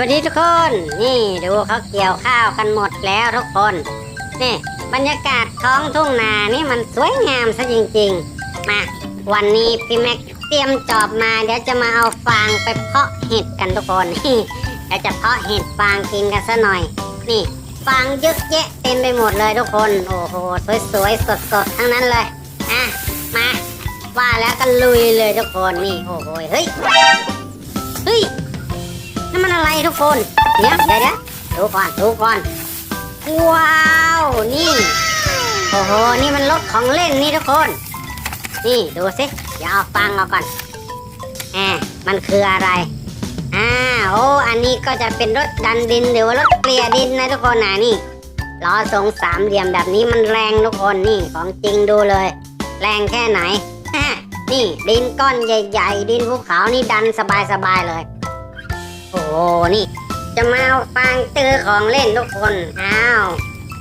วัสดีทุกคน นี่ดูเขาเกี่ยวข้าวกันหมดแล้วทุกคน นี่บรรยากาศท้องทุ่งนานี่มันสวยงามซะจริงๆ มาวันนี้พี่แม็กเตรียมจอบมาเดี๋ยวจะมาเอาฟางไปเพาะเห็ดกันทุกคนนี่เดี๋ยวจะเพาะเห็ดฟางกินกันซะหน่อย นี่ฟางเยอะแยะเต็มไปหมดเลยทุกคน โอ้โหสวยๆสดๆทั้งนั้นเลยอะมาว่าแล้วก็ลุยเลยทุกคนนี่โอ้โหเฮ้ย ทุกคนเดี๋ยวเดี๋ยวเดี๋ยวดูก่อนดูก่อนว้าวนี่โอ้โหนี่มันรถของเล่นนี่ทุกคน นี่ดูสิเดี๋ยวเอาฟังเอาก่อนแหมมันคืออะไรอ่าโอ้อันนี้ก็จะเป็นรถดันดินหรือว่ารถเกลี่ยดินนะทุกคนนะนี่ล้อทรงสามเหลี่ยมแบบนี้มันแรงทุกคนนี่ของจริงดูเลย แรงแค่ไหนนี่ดินก้อนใหญ่ ๆ ดินภูเขานี่ดันสบายๆเลย โอ้โหนี่ จะมาเอาฟางเจอของเล่นทุกคนอ้าว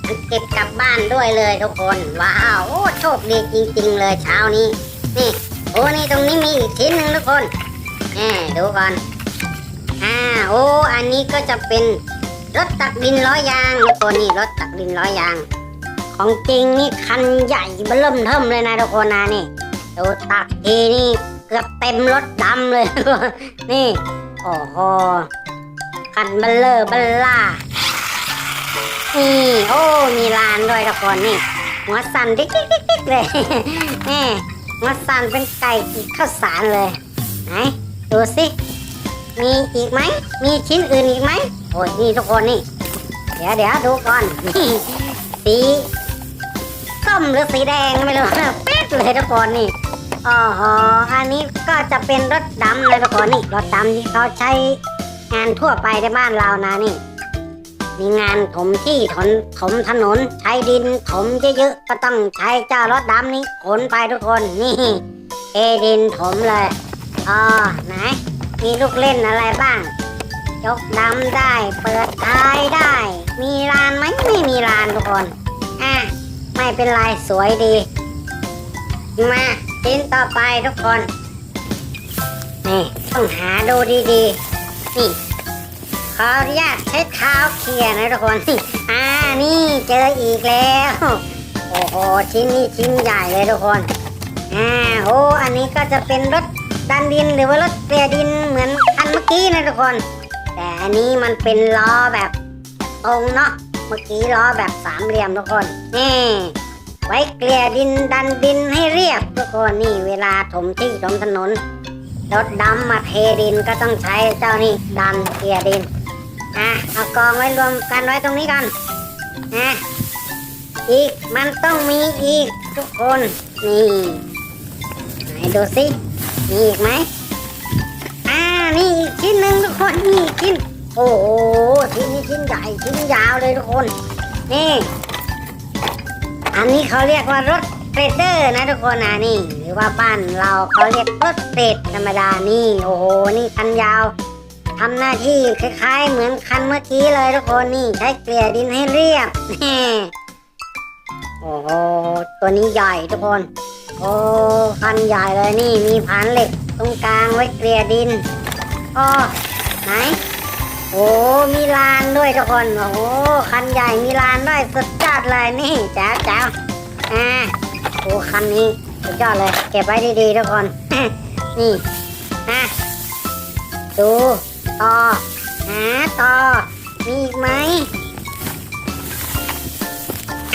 มันเก็บกลับบ้านด้วยเลยทุกคนว้าวโอ้โชคดีจริง ๆ เลยเช้านี้นี่โอ้นี่ตรงนี้มีอีกชิ้นหนึ่งทุกคนแหมดูก่อนอ่าโอ้อันนี้ก็จะเป็นรถตักดินล้อยางทุกคนนี่รถตักดินล้อยาง ของจริงนี่คันใหญ่เบิ่มเทิมเลยนะทุกคนนะนี่ดูตักทีนี่เกือบเต็มรถดำเลยนี่ โอ้โหคันเบลเลอร์เบลล่า นี่โอ้ มีลานด้วยทุกคนนี่หัวสั่นดิ๊กดิ๊กดิ๊กเลยนี่หัวสั่นเป็นไก่กีข้าวสารเลยไหนดูสิมีอีกไหม มีชิ้นอื่นอีกไหมโอ้ยนี่ทุกคนนี่ เดี๋ยวเดี๋ยวดูก่อนนี่สีส้มหรือสีแดงไม่รู้เป๊ดเลยทุกคนนี่ อ๋ออันนี้ก็จะเป็นรถดำเลยทุกคนนี่รถดำที่เขาใช้งานทั่วไปในบ้านเรานะนี่ มีงานถมที่ถนถมถนนใช้ดินถมเยอะๆก็ต้องใช้เจ้ารถดำนี้ขนไปทุกคนนี่เทดินถมเลยอ๋อไหนมีลูกเล่นอะไรบ้าง ยกดำได้ เปิดท้ายได้ มีลานไหมไม่มีลานทุกคน อะ ไม่เป็นไรสวยดี มา ชิ้นต่อไปทุกคน นี่ต้องหาดูดีๆ นี่ขออนุญาตใช้เท้าเคลียนะทุกคนอ่านี่เจออีกแล้ว โอ้โหชิ้นนี้ชิ้นใหญ่เลยทุกคนอ่าโอ้อันนี้ก็จะเป็นรถดันดินหรือว่ารถเกลี่ยดินเหมือนอันเมื่อกี้นะทุกคน แต่อันนี้มันเป็นล้อแบบตรงเนาะเมื่อกี้ล้อแบบสามเหลี่ยมทุกคนนี่ ไว้เกลี่ยดินดันดินให้เรียบทุกคนนี่เวลาถมที่ถมถนนรถดำมาเทดินก็ต้องใช้เจ้านี่ดันเกลี่ยดินอะเอากองไว้รวมกันไว้ตรงนี้กันนะอีกมันต้องมีอีกทุกคนนี่ไหนดูสิมีอีกไหมอ่านี่อีกชิ้นหนึ่งทุกคนนี่ชิ้นโอ้โหชิ้นนี้ชิ้นใหญ่ชิ้นยาวเลยทุกคนนี่ อันนี้เขาเรียกว่ารถเกรดเดอร์นะทุกคนนะนี่ หรือว่าบ้านเราเขาเรียกรถเกรดธรรมดานี่โอ้โหนี่คันยาวทำหน้าที่คล้ายๆ เหมือนคันเมื่อกี้เลยทุกคนนี่ใช้เกลี่ยดินให้เรียบนี่โอ้โหตัวนี้ใหญ่ทุกคน โอ้คันใหญ่เลยนี่มีผานเหล็กตรงกลางไว้เกลี่ยดินอ๋อไหน โอ้มีลานด้วยทุกคนโอ้โหคันใหญ่มีลานด้วยสุดยอดเลยนี่แจ๋วแจ๋วอ่าโอ้คันนี้สุดยอดเลย เก็บไว้ดีๆทุกคนนี่อะดูต่อหาต่อมีอีกไหม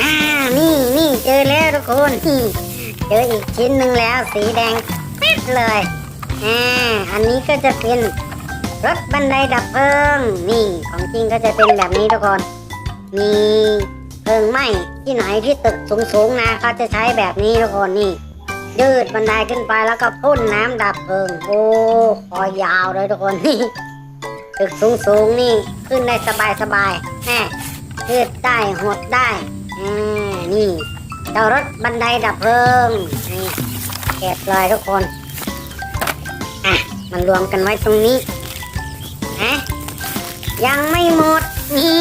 อ่านี่นี่เจอแล้วทุกคนนี่เจออีกชิ้นหนึ่งแล้วสีแดงปิดเลยอ่าอันนี้ก็จะเป็น รถบันไดดับเพลิงนี่ของจริงก็จะเป็นแบบนี้ทุกคน มีเพลิงไหม้ที่ไหนที่ตึกสูงๆนะเขาจะใช้แบบนี้ทุกคนนี่ ยืดบันไดขึ้นไปแล้วก็พ่นน้ำดับเพลิง โอ้คอยาวเลยทุกคนนี่ตึกสูงๆนี่ขึ้นได้สบายๆแม่ยืดได้หดได้อ่นี่เจ้ารถบันไดดับเพลิงนี่เก็บเลยทุกคนอะมันรวมกันไว้ตรงนี้ะยังไม่หมดนี่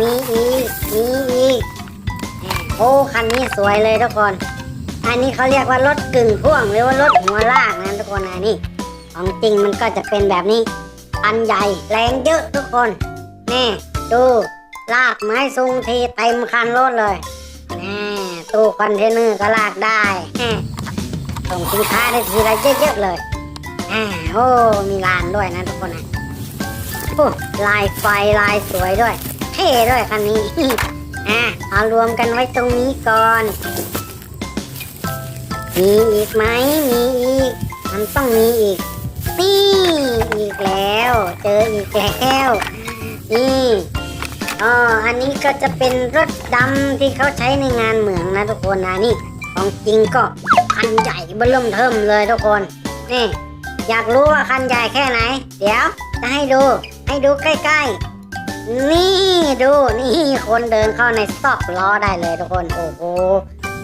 มีอีกมีอีกโอ้คันนี้สวยเลยทุกคน อันนี้เขาเรียกว่ารถกึ่งพ่วงหรือว่ารถหัวลากนะทุกคนนะนี่ของจริงมันก็จะเป็นแบบนี้คันใหญ่แรงเยอะทุกคนนี่ดูลากไม้ซุงทีเต็มคันรถเลยนี่ตู้คอนเทนเนอร์ก็ลากได้ส่งสินค้าได้ทีละเยอะๆเลยอ่าโอ้มีลานด้วยนะทุกคนนะ ลายไฟลายสวยด้วย เท่ด้วยคันนี้ อะเอารวมกันไว้ตรงนี้ก่อน มีอีกไหมมีอีก มันต้องมีอีกนี่อีกแล้ว เจออีกแล้ว นี่อ๋ออันนี้ก็จะเป็นรถดำที่เขาใช้ในงานเหมืองนะทุกคนนะนี่ ของจริงก็คันใหญ่เบิ่มเทิมเลยทุกคน นี่ อยากรู้ว่าคันใหญ่แค่ไหน เดี๋ยวจะให้ดู ให้ดูใกล้ๆ นี่ดูนี่คนเดินเข้าในซอกล้อได้เลยทุกคน โอ้โห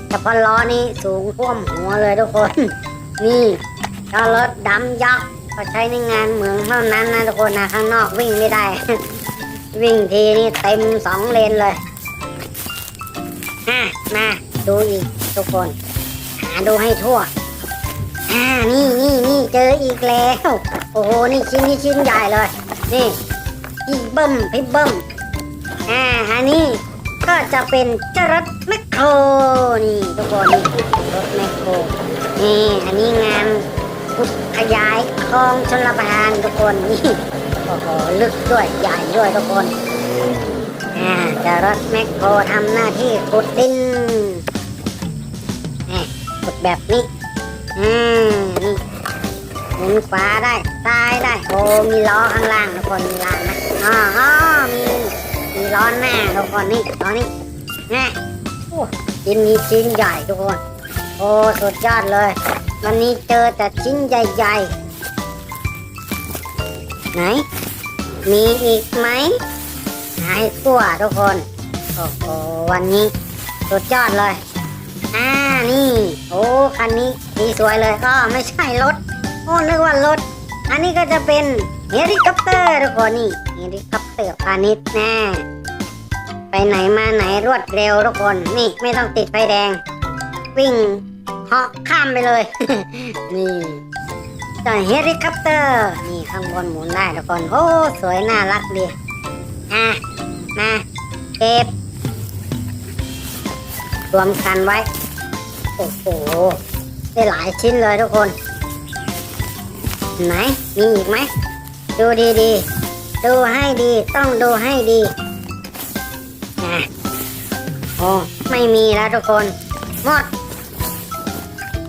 เฉพาะล้อนี้สูงท่วมหัวเลยทุกคน นี่เจ้ารถดำยักษ์ก็ใช้ในงานเหมืองเท่านั้นนะทุกคนนะข้างนอกวิ่งไม่ได้ วิ่งทีนี่เต็มสองเลนเลยอะมาดูอีกทุกคน หาดูให้ทั่วอ่านี่นี่นี่เจออีกแล้ว โอ้โห นี่ชิ้นนี้ชิ้นใหญ่เลย นี่พี่เบิ้มพี่เบิ้มอ่าอันนี้ก็จะเป็นเจ้ารถแมคโครนี่ทุกคนรถแมคโครนี่อันนี้งานขุดขยายคลองชลประทานทุกคนนี่โอ้โหลึกด้วยใหญ่ด้วยทุกคนอ่าเจะรถแมคโครทำหน้าที่ขุดดินนี่ขุดแบบนี้อืมนี่หมุนขวาได้ซ้าย โอ้มีล้อข้างล่างทุกคนมีล้านะอ๋ออ๋อมีมีล้อหน้าทุกคนนี่ล้อนี้นะโอ้ชิ้นนี้ชิ้นใหญ่ทุกคน โอ้สุดยอดเลย วันนี้เจอแต่ชิ้นใหญ่ๆ ไหน มีอีกไหมหายตัวทุกคน โอ้โหวันนี้สุดยอดเลยอ่านี่ โอ้คันนี้ดีสวยเลยก็ไม่ใช่รถโอ้นึกว่ารถ อันนี้ก็จะเป็นเฮลิคอปเตอร์ทุกคนนี่เฮลิคอปเตอร์พาณิชย์แน่ไปไหนมาไหนรวดเร็วทุกคนนี่ไม่ต้องติดไฟแดง วิ่งเหาะข้ามไปเลย นี่แต่เฮลิคอปเตอร์นี่ข้างบนหมุนได้ทุกคนโอ้สวยน่ารักดีอะมาเก็บรวมกันไว้ โอ้โหได้หลายชิ้นเลยทุกคน ไหนมีอีกไหมดูดีๆดูให้ดีต้องดูให้ดีอะโอ้ไม่มีแล้วทุกคนหมด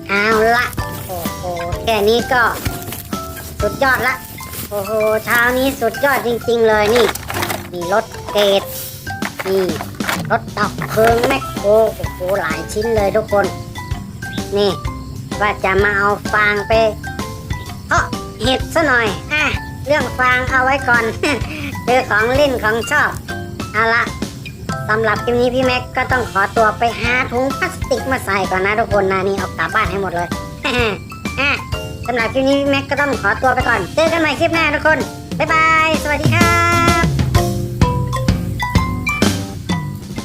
เอาละโอ้โหแค่นี้ก็สุดยอดละโอ้โหเช้านี้สุดยอดจริง ๆ เลยนี่ มีรถเกตนี่รถดับเพลิงแมคโครโอ้โหหลายชิ้นเลยทุกคน นี่ว่าจะมาเอาฟางไป เห็ดซะหน่อยอะเรื่องฟางเอาไว้ก่อนคือของเล่นของชอบ เอาละสำหรับคลิปนี้พี่แม็กก็ต้องขอตัวไปหาถุงพลาสติกมาใส่ก่อนนะทุกคนนะนี่เอากลับบ้านให้หมดเลยอะสำหรับคลิปนี้พี่แม็กก็ต้องขอตัวไปก่อน เจอกันใหม่คลิปหน้าทุกคน บ๊ายบาย สวัสดีครับ